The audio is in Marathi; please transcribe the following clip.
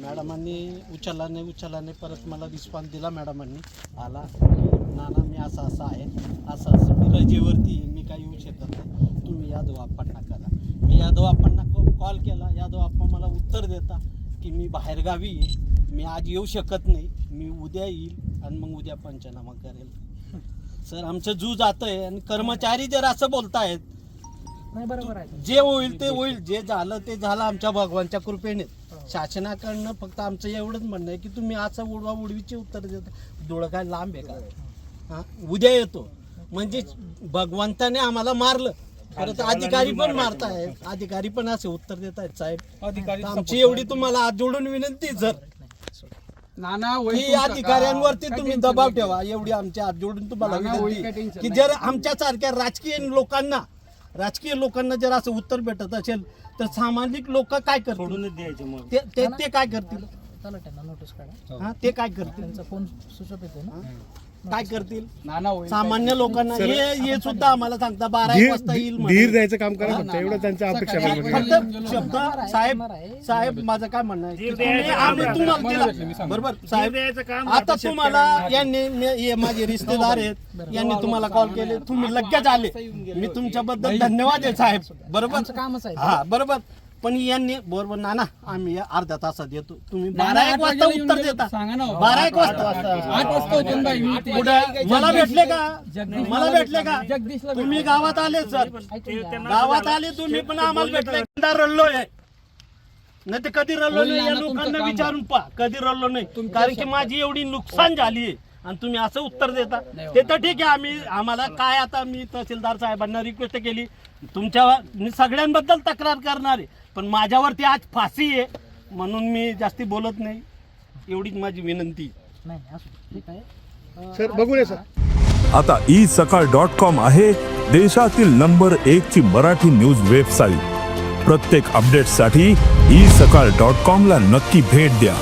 मॅडमांनी उचलला नाही उचलला नाही परत मला रिस्पॉन्स दिला मॅडमांनी. आला. नाना मी असं असं आहे. असं असं. मी रजेवरती मी काही येऊ शकत नाही. तुम्ही यादव आप्पांना करा. मी यादव आप्पांना कॉल. केला यादव आप्पा मला उत्तर देता की मी बाहेरगावी आहे. मी आज येऊ शकत नाही. मी उद्या येईल आणि मग उद्या पंचनामा करेल. सर आमचं जू जात आहे आणि कर्मचारी जर असं बोलतायत नाही बरोबर आहे. जे होईल ते होईल. जे झालं ते झालं. आमच्या भगवानच्या कृपेने. शासनाकडनं फक्त आमचं एवढंच म्हणणं आहे की तुम्ही असं उडवा उडवीचे उत्तर देता. डोळं काय लांब आहे का? हा? उद्या येतो. म्हणजे भगवंताने आम्हाला मारलं. परत अधिकारी पण मारतायत अधिकारी पण असे उत्तर देत आहेत साहेब. अधिकारी आमची एवढी तुम्हाला हात जोडून विनंती सर. नाना की अधिकाऱ्यांवरती तुम्ही दबाव ठेवा. एवढी आमच्या हात जोडून तुम्हाला विनंती की. जर आमच्या सारख्या राजकीय लोकांना राजकीय लोकांना जर असं उत्तर भेटत असेल तर सामाजिक लोक काय करतील? द्यायचे मग. ते ते ते काय करतील? चला त्यांना नोटीस काढा. हा ते काय करतील? त्यांचा फोन ऑफ येतो ना? काय करतील? नाना होईल. सामान्य लोकांना हे हे सुद्धा आम्हाला सांगता बारा एक वाजता येईल धीर म्हणे. द्यायचं काम करा फक्त एवढं त्यांच्या अपेक्षा बरोबर. फक्त शब्द साहेब साहेब माझं काय म्हणणं आहे? की तुम्ही- आम्ही तुम्हाला दिला. बरोबर. साहेब आता तुम्हाला यांनी हे माझे रिश्तेदार आहेत. यांनी तुम्हाला कॉल केले. तुम्ही लगेच आले मी तुमच्याबद्दल धन्यवाद आहे साहेब. बरोबर? कामच आहे. हा बरोबर. पण यांनी बरोबर नाना आम्ही या अर्ध्या तासात येतो. तुम्ही बारा एक वाजता उत्तर देता. सांगा ना. बारा एक वाजता. आठ वाजता होतो ना बाई मी ते. कुठं मला भेटले का? जगदीश मला भेटले का? जगदीशला तुम्ही गावात आले सर. गावात आले तुम्ही पण आम्हाला भेटले. एकदा रडलोय नाही ते कधी रडलो होईल नाही या नाना, तुमचं लोकांना काम विचारून पहा. कधी रडलो नाही. कारण की माझी एवढी नुकसान झाली आहे. आणि तुम्ही असं उत्तर देता. ते तर ठीक आहे. आम्ही आम्हाला काय आता मी तहसीलदार साहेबांना रिक्वेस्ट केली. तुमच्या मी सगळ्यांबद्दल तक्रार करणार. आहे पण माझ्यावरती आज फाशी आहे म्हणून मी जास्ती बोलत नाही. एवढीच माझी विनंती. नाही असू दे. ठीक आहे. सर बघूया सर. आता ई सकाळ डॉट कॉम आहे देशातील नंबर एक ची मराठी न्यूज वेबसाईट. प्रत्येक अपडेटसाठी ई सकाळ डॉट कॉम ला नक्की भेट द्या.